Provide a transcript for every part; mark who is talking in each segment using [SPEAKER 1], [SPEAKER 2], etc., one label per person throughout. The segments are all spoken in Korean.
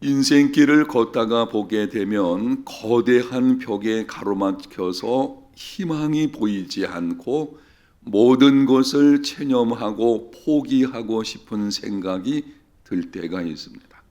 [SPEAKER 1] 인생길을 걷다가 보게 되면 거대한 벽에 가로막혀서 희망이 보이지 않고 모든 것을 체념하고 포기하고 싶은 생각이 들 때가 있습니다.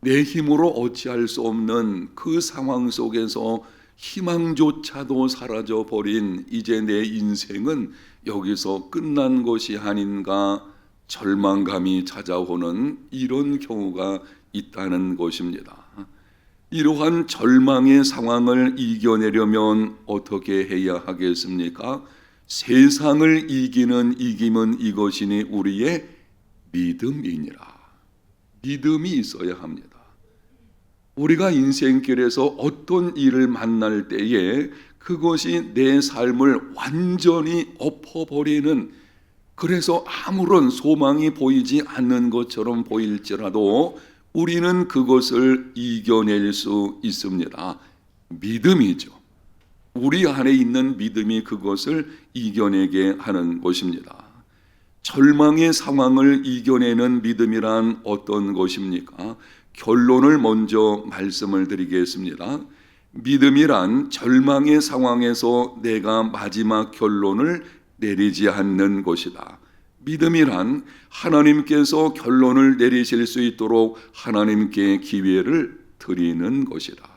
[SPEAKER 1] 내 힘으로 어찌할 수 없는 그 상황 속에서 희망조차도 사라져 버린 이제 내 인생은 여기서 끝난 것이 아닌가 절망감이 찾아오는 이런 경우가 있다는 것입니다. 이러한 절망의 상황을 이겨내려면 어떻게 해야 하겠습니까? 세상을 이기는 이김은 이것이니 우리의 믿음이니라. 믿음이 있어야 합니다. 우리가 인생길에서 어떤 일을 만날 때에 그것이 내 삶을 완전히 엎어버리는 그래서 아무런 소망이 보이지 않는 것처럼 보일지라도 우리는 그것을 이겨낼 수 있습니다. 믿음이죠. 우리 안에 있는 믿음이 그것을 이겨내게 하는 것입니다. 절망의 상황을 이겨내는 믿음이란 어떤 것입니까? 결론을 먼저 말씀을 드리겠습니다. 믿음이란 절망의 상황에서 내가 마지막 결론을 내리지 않는 것이다. 믿음이란 하나님께서 결론을 내리실 수 있도록 하나님께 기회를 드리는 것이다.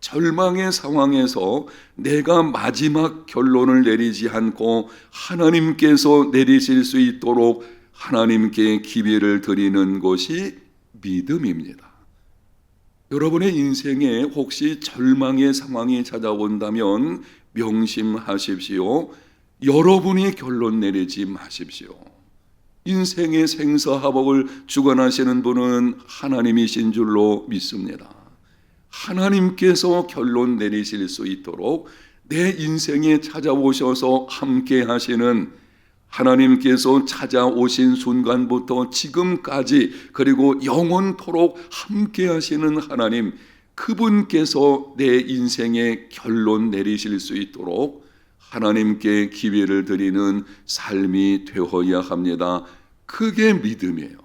[SPEAKER 1] 절망의 상황에서 내가 마지막 결론을 내리지 않고 하나님께서 내리실 수 있도록 하나님께 기회를 드리는 것이 믿음입니다. 여러분의 인생에 혹시 절망의 상황이 찾아온다면 명심하십시오. 여러분이 결론 내리지 마십시오. 인생의 생사화복을 주관하시는 분은 하나님이신 줄로 믿습니다. 하나님께서 결론 내리실 수 있도록 내 인생에 찾아오셔서 함께 하시는 하나님께서 찾아오신 순간부터 지금까지 그리고 영원토록 함께 하시는 하나님 그분께서 내 인생에 결론 내리실 수 있도록 하나님께 기회를 드리는 삶이 되어야 합니다. 그게 믿음이에요.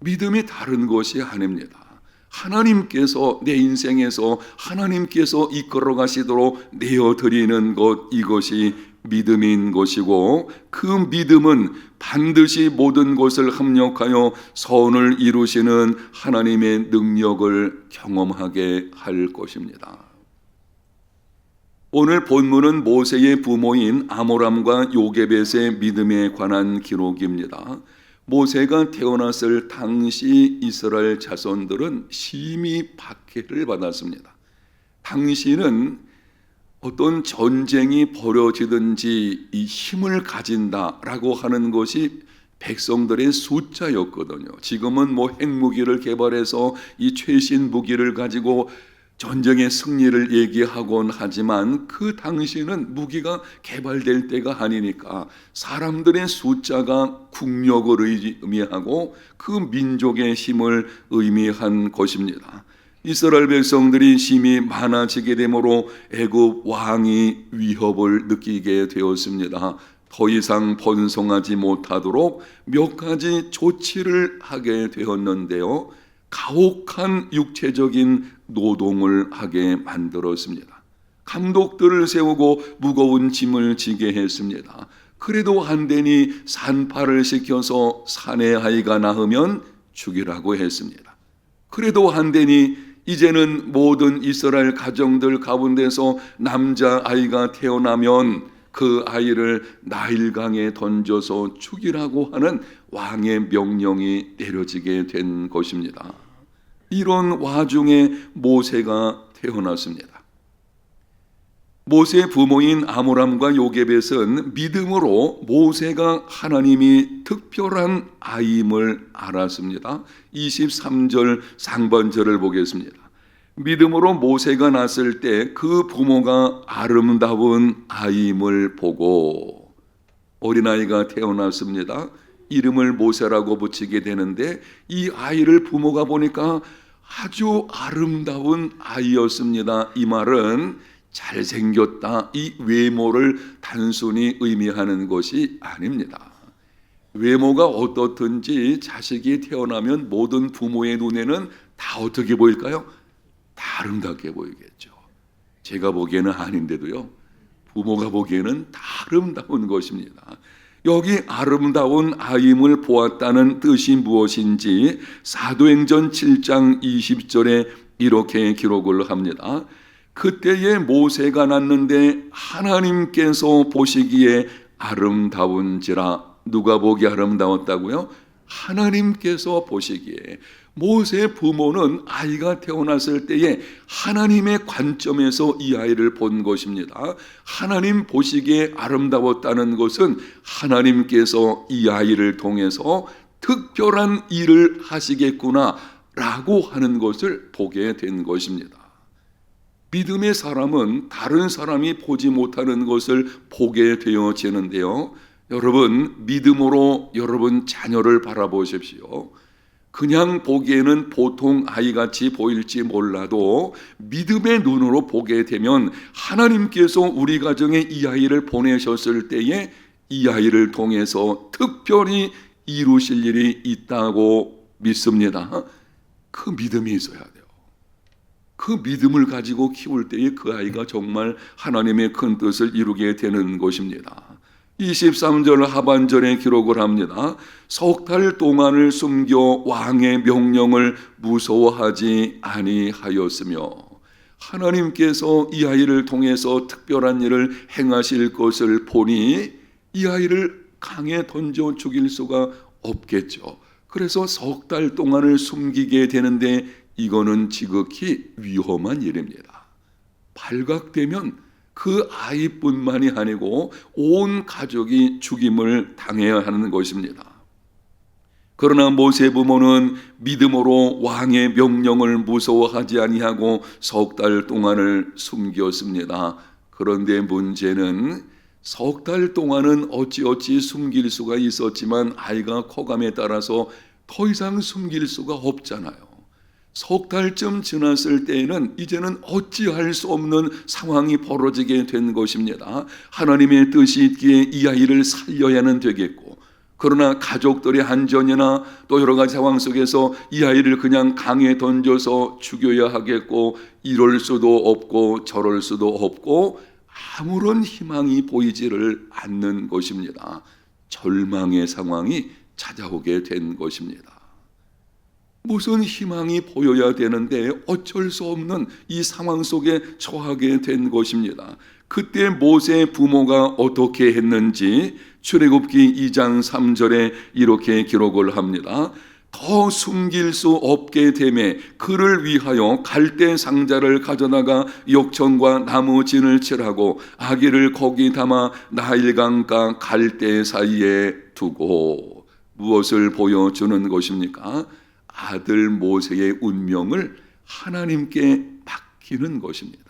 [SPEAKER 1] 믿음이 다른 것이 아닙니다. 하나님께서 내 인생에서 하나님께서 이끌어 가시도록 내어 드리는 것 이것이 믿음인 것이고 그 믿음은 반드시 모든 것을 합력하여 선을 이루시는 하나님의 능력을 경험하게 할 것입니다. 오늘 본문은 모세의 부모인 아모람과 요게벳의 믿음에 관한 기록입니다. 모세가 태어났을 당시 이스라엘 자손들은 심히 박해를 받았습니다. 당시는 어떤 전쟁이 벌어지든지 이 힘을 가진다라고 하는 것이 백성들의 숫자였거든요. 지금은 뭐 핵무기를 개발해서 이 최신 무기를 가지고 전쟁의 승리를 얘기하곤 하지만 그 당시는 무기가 개발될 때가 아니니까 사람들의 숫자가 국력을 의미하고 그 민족의 힘을 의미한 것입니다. 이스라엘 백성들이 심히 많아지게 되므로 애굽 왕이 위협을 느끼게 되었습니다. 더 이상 번성하지 못하도록 몇 가지 조치를 하게 되었는데요. 가혹한 육체적인 노동을 하게 만들었습니다. 감독들을 세우고 무거운 짐을 지게 했습니다. 그래도 안 되니 산파를 시켜서 사내 아이가 낳으면 죽이라고 했습니다. 그래도 안 되니 이제는 모든 이스라엘 가정들 가운데서 남자 아이가 태어나면 그 아이를 나일강에 던져서 죽이라고 하는 왕의 명령이 내려지게 된 것입니다. 이런 와중에 모세가 태어났습니다. 모세의 부모인 아모람과 요게벳은 믿음으로 모세가 하나님이 특별한 아임을 알았습니다. 23절 상반절을 보겠습니다. 믿음으로 모세가 났을 때 그 부모가 아름다운 아임을 보고 어린아이가 태어났습니다. 이름을 모세라고 붙이게 되는데 이 아이를 부모가 보니까 아주 아름다운 아이였습니다. 이 말은 잘생겼다 이 외모를 단순히 의미하는 것이 아닙니다. 외모가 어떻든지 자식이 태어나면 모든 부모의 눈에는 다 어떻게 보일까요? 다 아름답게 보이겠죠. 제가 보기에는 아닌데도요. 부모가 보기에는 다 아름다운 것입니다. 여기 아름다운 아임을 보았다는 뜻이 무엇인지 사도행전 7장 20절에 이렇게 기록을 합니다. 그때에 모세가 났는데 하나님께서 보시기에 아름다운지라 누가 보기 아름다웠다고요? 하나님께서 보시기에 모세 부모는 아이가 태어났을 때에 하나님의 관점에서 이 아이를 본 것입니다. 하나님 보시기에 아름다웠다는 것은 하나님께서 이 아이를 통해서 특별한 일을 하시겠구나 라고 하는 것을 보게 된 것입니다. 믿음의 사람은 다른 사람이 보지 못하는 것을 보게 되어지는데요. 여러분, 믿음으로 여러분 자녀를 바라보십시오. 그냥 보기에는 보통 아이같이 보일지 몰라도 믿음의 눈으로 보게 되면 하나님께서 우리 가정에 이 아이를 보내셨을 때에 이 아이를 통해서 특별히 이루실 일이 있다고 믿습니다. 그 믿음이 있어야 돼요. 그 믿음을 가지고 키울 때에 그 아이가 정말 하나님의 큰 뜻을 이루게 되는 것입니다. 23절 하반절에 기록을 합니다. 석 달 동안을 숨겨 왕의 명령을 무서워하지 아니하였으며 하나님께서 이 아이를 통해서 특별한 일을 행하실 것을 보니 이 아이를 강에 던져 죽일 수가 없겠죠. 그래서 석 달 동안을 숨기게 되는데 이거는 지극히 위험한 일입니다. 발각되면 그 아이뿐만이 아니고 온 가족이 죽임을 당해야 하는 것입니다. 그러나 모세 부모는 믿음으로 왕의 명령을 무서워하지 아니하고 석 달 동안을 숨겼습니다. 그런데 문제는 석 달 동안은 어찌어찌 숨길 수가 있었지만 아이가 커감에 따라서 더 이상 숨길 수가 없잖아요. 석 달쯤 지났을 때에는 이제는 어찌할 수 없는 상황이 벌어지게 된 것입니다. 하나님의 뜻이 있기에 이 아이를 살려야는 되겠고, 그러나 가족들의 안전이나 또 여러 가지 상황 속에서 이 아이를 그냥 강에 던져서 죽여야 하겠고, 이럴 수도 없고, 저럴 수도 없고, 아무런 희망이 보이지를 않는 것입니다. 절망의 상황이 찾아오게 된 것입니다. 무슨 희망이 보여야 되는데 어쩔 수 없는 이 상황 속에 처하게 된 것입니다. 그때 모세 부모가 어떻게 했는지 출애굽기 2장 3절에 이렇게 기록을 합니다. 더 숨길 수 없게 됨에 그를 위하여 갈대 상자를 가져다가 욕청과 나무 진을 칠하고 아기를 거기 담아 나일강가 갈대 사이에 두고 무엇을 보여주는 것입니까? 아들 모세의 운명을 하나님께 맡기는 것입니다.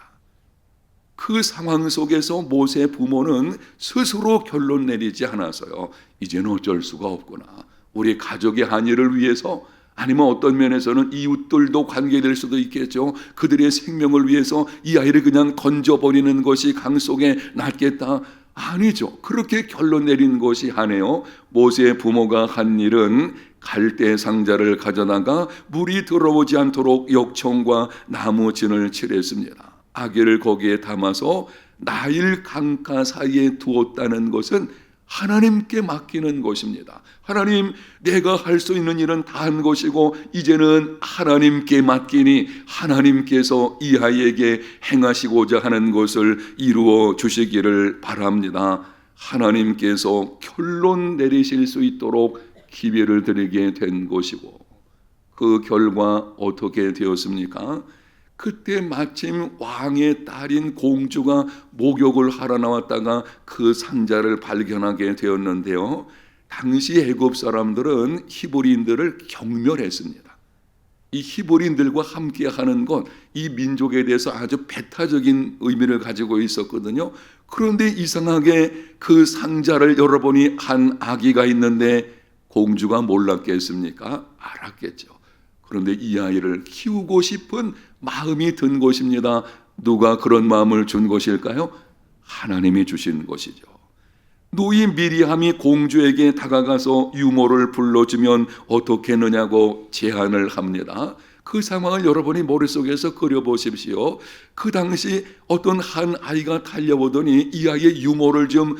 [SPEAKER 1] 그 상황 속에서 모세 부모는 스스로 결론 내리지 않아서요. 이제는 어쩔 수가 없구나. 우리 가족의 한일을 위해서 아니면 어떤 면에서는 이웃들도 관계될 수도 있겠죠. 그들의 생명을 위해서 이 아이를 그냥 던져버리는 것이 강 속에 낫겠다. 아니죠. 그렇게 결론 내린 것이 아니에요. 모세 부모가 한 일은 갈대 상자를 가져다가 물이 들어오지 않도록 역청과 나무 진을 칠했습니다. 아기를 거기에 담아서 나일 강가 사이에 두었다는 것은 하나님께 맡기는 것입니다. 하나님, 내가 할 수 있는 일은 다 한 것이고, 이제는 하나님께 맡기니 하나님께서 이 아이에게 행하시고자 하는 것을 이루어 주시기를 바랍니다. 하나님께서 결론 내리실 수 있도록 기회를 드리게 된 것이고, 그 결과 어떻게 되었습니까? 그때 마침 왕의 딸인 공주가 목욕을 하러 나왔다가 그 상자를 발견하게 되었는데요. 당시 애굽 사람들은 히브리인들을 경멸했습니다. 이 히브리인들과 함께 하는 것, 이 민족에 대해서 아주 배타적인 의미를 가지고 있었거든요. 그런데 이상하게 그 상자를 열어보니 한 아기가 있는데 공주가 몰랐겠습니까? 알았겠죠. 그런데 이 아이를 키우고 싶은 마음이 든 것입니다. 누가 그런 마음을 준 것일까요? 하나님이 주신 것이죠. 노이 미리함이 공주에게 다가가서 유모를 불러주면 어떻겠느냐고 제안을 합니다. 그 상황을 여러분이 머릿속에서 그려보십시오. 그 당시 어떤 한 아이가 달려오더니 이 아이의 유모를 좀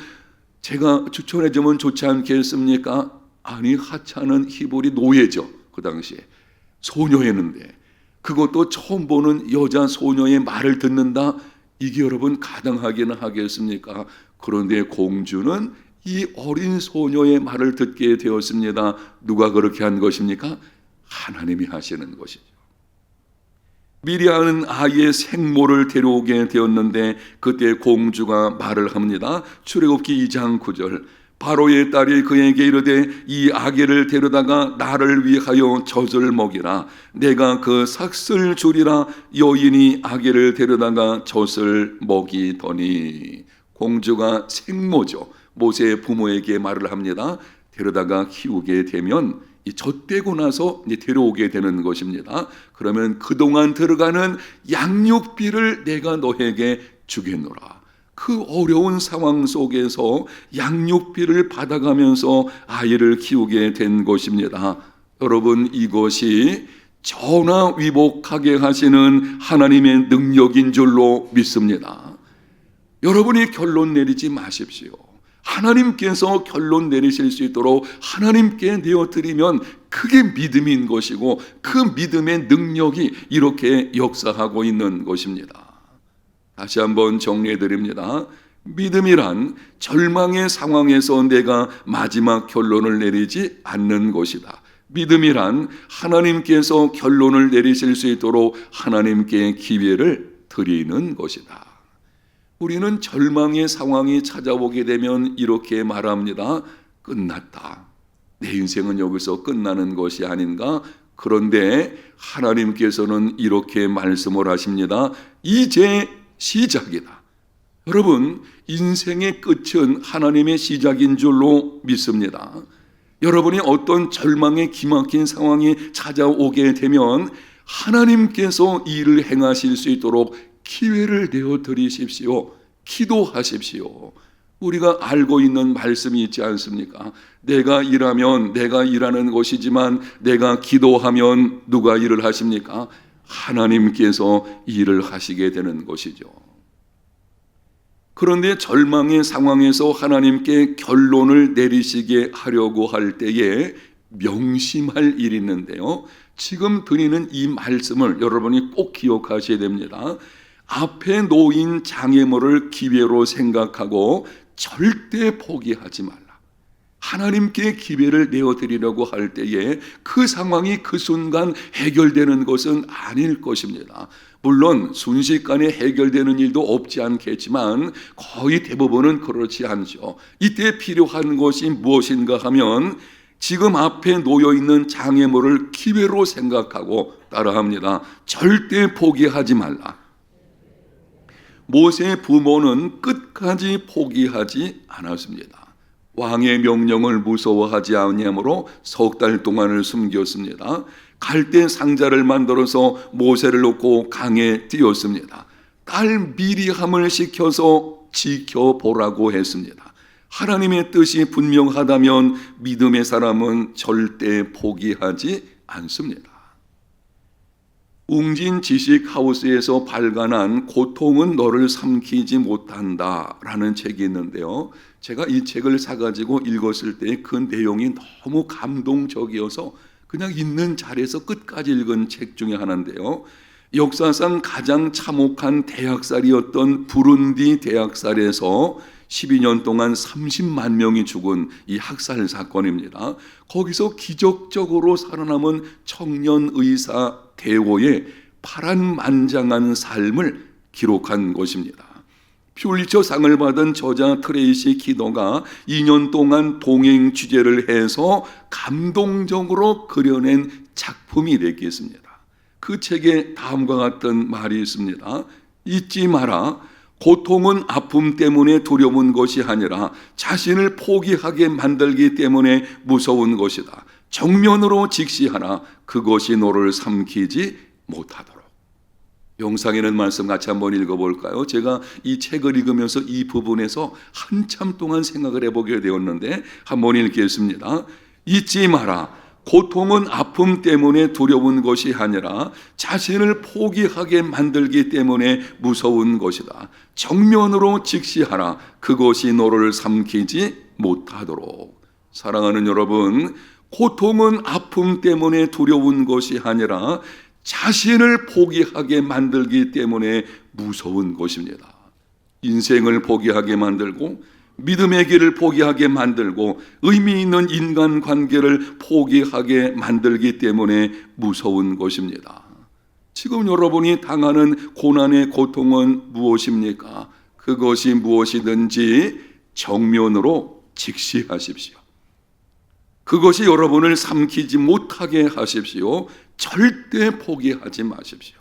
[SPEAKER 1] 제가 추천해 주면 좋지 않겠습니까? 아니 하찮은 히브리 노예죠. 그 당시에 소녀였는데 그것도 처음 보는 여자 소녀의 말을 듣는다. 이게 여러분 가당하기는 하겠습니까? 그런데 공주는 이 어린 소녀의 말을 듣게 되었습니다. 누가 그렇게 한 것입니까? 하나님이 하시는 것이죠. 미리하는 아이의 생모를 데려오게 되었는데 그때 공주가 말을 합니다. 출애굽기 2장 9절 바로의 딸이 그에게 이르되 이 아기를 데려다가 나를 위하여 젖을 먹이라. 내가 그 삭슬 주리라. 여인이 아기를 데려다가 젖을 먹이더니. 공주가 생모죠. 모세의 부모에게 말을 합니다. 데려다가 키우게 되면 이 젖되고 나서 이제 데려오게 되는 것입니다. 그러면 그동안 들어가는 양육비를 내가 너에게 주겠노라. 그 어려운 상황 속에서 양육비를 받아가면서 아이를 키우게 된 것입니다. 여러분 이것이 전화 위복하게 하시는 하나님의 능력인 줄로 믿습니다. 여러분이 결론 내리지 마십시오. 하나님께서 결론 내리실 수 있도록 하나님께 내어드리면 그게 믿음인 것이고 그 믿음의 능력이 이렇게 역사하고 있는 것입니다. 다시 한번 정리해 드립니다. 믿음이란 절망의 상황에서 내가 마지막 결론을 내리지 않는 것이다. 믿음이란 하나님께서 결론을 내리실 수 있도록 하나님께 기회를 드리는 것이다. 우리는 절망의 상황이 찾아오게 되면 이렇게 말합니다. 끝났다. 내 인생은 여기서 끝나는 것이 아닌가? 그런데 하나님께서는 이렇게 말씀을 하십니다. 이제 시작이다. 여러분, 인생의 끝은 하나님의 시작인 줄로 믿습니다. 여러분이 어떤 절망의 기막힌 상황이 찾아오게 되면 하나님께서 일을 행하실 수 있도록 기회를 내어 드리십시오. 기도하십시오. 우리가 알고 있는 말씀이 있지 않습니까? 내가 일하면 내가 일하는 것이지만 내가 기도하면 누가 일을 하십니까? 하나님께서 일을 하시게 되는 것이죠. 그런데 절망의 상황에서 하나님께 결론을 내리시게 하려고 할 때에 명심할 일이 있는데요. 지금 드리는 이 말씀을 여러분이 꼭 기억하셔야 됩니다. 앞에 놓인 장애물을 기회로 생각하고 절대 포기하지 말라. 하나님께 기회를 내어드리려고 할 때에 그 상황이 그 순간 해결되는 것은 아닐 것입니다. 물론 순식간에 해결되는 일도 없지 않겠지만 거의 대부분은 그렇지 않죠. 이때 필요한 것이 무엇인가 하면 지금 앞에 놓여 있는 장애물을 기회로 생각하고 따라합니다. 절대 포기하지 말라. 모세의 부모는 끝까지 포기하지 않았습니다. 왕의 명령을 무서워하지 아니하므로 석 달 동안을 숨겼습니다. 갈대 상자를 만들어서 모세를 놓고 강에 띄웠습니다. 딸 미리함을 시켜서 지켜보라고 했습니다. 하나님의 뜻이 분명하다면 믿음의 사람은 절대 포기하지 않습니다. 웅진 지식 하우스에서 발간한 고통은 너를 삼키지 못한다 라는 책이 있는데요. 제가 이 책을 사가지고 읽었을 때 그 내용이 너무 감동적이어서 그냥 있는 자리에서 끝까지 읽은 책 중에 하나인데요. 역사상 가장 참혹한 대학살이었던 부룬디 대학살에서 12년 동안 30만 명이 죽은 이 학살 사건입니다. 거기서 기적적으로 살아남은 청년 의사 대호의 파란만장한 삶을 기록한 것입니다. 퓰리처 상을 받은 저자 트레이시 키도가 2년 동안 동행 취재를 해서 감동적으로 그려낸 작품이 되겠습니다. 그 책에 다음과 같은 말이 있습니다. 잊지 마라. 고통은 아픔 때문에 두려운 것이 아니라 자신을 포기하게 만들기 때문에 무서운 것이다. 정면으로 직시하라. 그것이 너를 삼키지 못하도록. 영상에 있는 말씀 같이 한번 읽어볼까요? 제가 이 책을 읽으면서 이 부분에서 한참 동안 생각을 해보게 되었는데 한번 읽겠습니다. 잊지 마라. 고통은 아픔 때문에 두려운 것이 아니라 자신을 포기하게 만들기 때문에 무서운 것이다. 정면으로 직시하라. 그것이 너를 삼키지 못하도록. 사랑하는 여러분, 고통은 아픔 때문에 두려운 것이 아니라 자신을 포기하게 만들기 때문에 무서운 것입니다. 인생을 포기하게 만들고 믿음의 길을 포기하게 만들고 의미 있는 인간 관계를 포기하게 만들기 때문에 무서운 것입니다. 지금 여러분이 당하는 고난의 고통은 무엇입니까? 그것이 무엇이든지 정면으로 직시하십시오. 그것이 여러분을 삼키지 못하게 하십시오. 절대 포기하지 마십시오.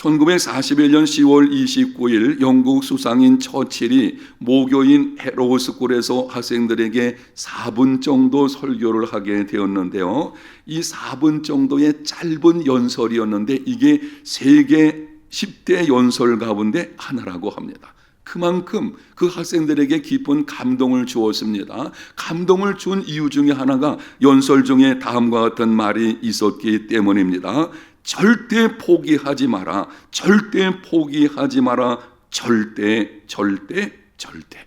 [SPEAKER 1] 1941년 10월 29일 영국 수상인 처칠이 모교인 헤로우스쿨에서 학생들에게 4분 정도 설교를 하게 되었는데요. 이 4분 정도의 짧은 연설이었는데 이게 세계 10대 연설 가운데 하나라고 합니다. 그만큼 그 학생들에게 깊은 감동을 주었습니다. 감동을 준 이유 중에 하나가 연설 중에 다음과 같은 말이 있었기 때문입니다. 절대 포기하지 마라. 절대 포기하지 마라. 절대, 절대, 절대.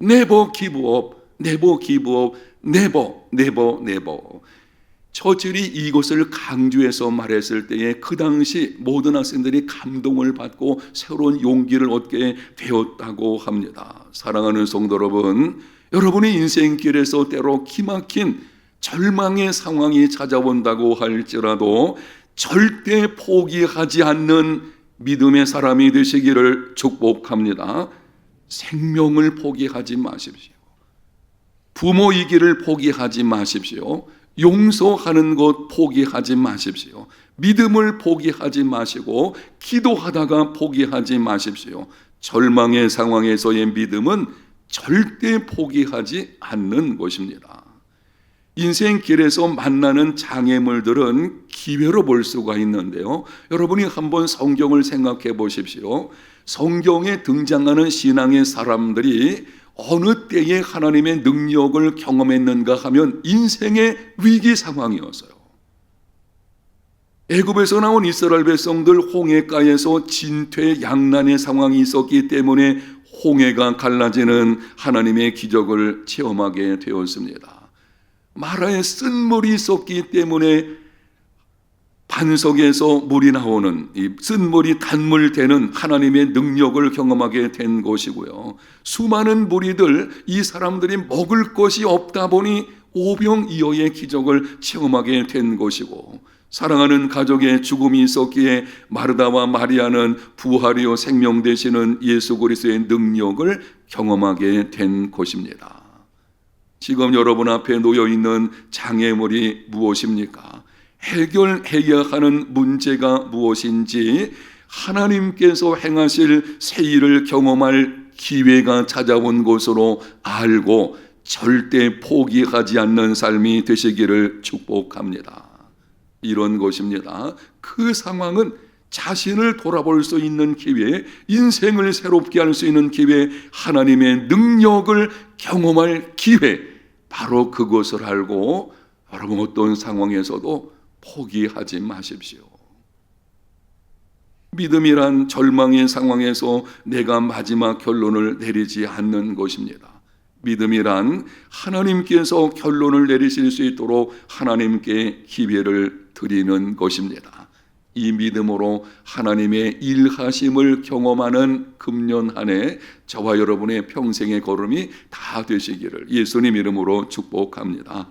[SPEAKER 1] Never give up. Never give up. Never, never, never. 처칠이 이것을 강조해서 말했을 때에 그 당시 모든 학생들이 감동을 받고 새로운 용기를 얻게 되었다고 합니다. 사랑하는 성도 여러분, 여러분의 인생길에서 때로 기막힌 절망의 상황이 찾아온다고 할지라도 절대 포기하지 않는 믿음의 사람이 되시기를 축복합니다. 생명을 포기하지 마십시오. 부모이기를 포기하지 마십시오. 용서하는 것 포기하지 마십시오. 믿음을 포기하지 마시고 기도하다가 포기하지 마십시오. 절망의 상황에서의 믿음은 절대 포기하지 않는 것입니다. 인생 길에서 만나는 장애물들은 기회로 볼 수가 있는데요. 여러분이 한번 성경을 생각해 보십시오. 성경에 등장하는 신앙의 사람들이 어느 때에 하나님의 능력을 경험했는가 하면 인생의 위기 상황이었어요. 애굽에서 나온 이스라엘 백성들 홍해가에서 진퇴 양난의 상황이 있었기 때문에 홍해가 갈라지는 하나님의 기적을 체험하게 되었습니다. 마라에 쓴물이 있었기 때문에 반석에서 물이 나오는 이 쓴물이 단물 되는 하나님의 능력을 경험하게 된 것이고요. 수많은 무리들 이 사람들이 먹을 것이 없다 보니 오병이어의 기적을 체험하게 된 것이고 사랑하는 가족의 죽음이 있었기에 마르다와 마리아는 부활이요 생명 되시는 예수 그리스도의 능력을 경험하게 된 것입니다. 지금 여러분 앞에 놓여 있는 장애물이 무엇입니까? 해결해야 하는 문제가 무엇인지 하나님께서 행하실 새 일을 경험할 기회가 찾아온 것으로 알고 절대 포기하지 않는 삶이 되시기를 축복합니다. 이런 것입니다. 그 상황은 자신을 돌아볼 수 있는 기회, 인생을 새롭게 할 수 있는 기회, 하나님의 능력을 경험할 기회, 바로 그것을 알고 여러분 어떤 상황에서도 포기하지 마십시오. 믿음이란 절망의 상황에서 내가 마지막 결론을 내리지 않는 것입니다. 믿음이란 하나님께서 결론을 내리실 수 있도록 하나님께 기회를 드리는 것입니다. 이 믿음으로 하나님의 일하심을 경험하는 금년 한 해 저와 여러분의 평생의 걸음이 다 되시기를 예수님 이름으로 축복합니다.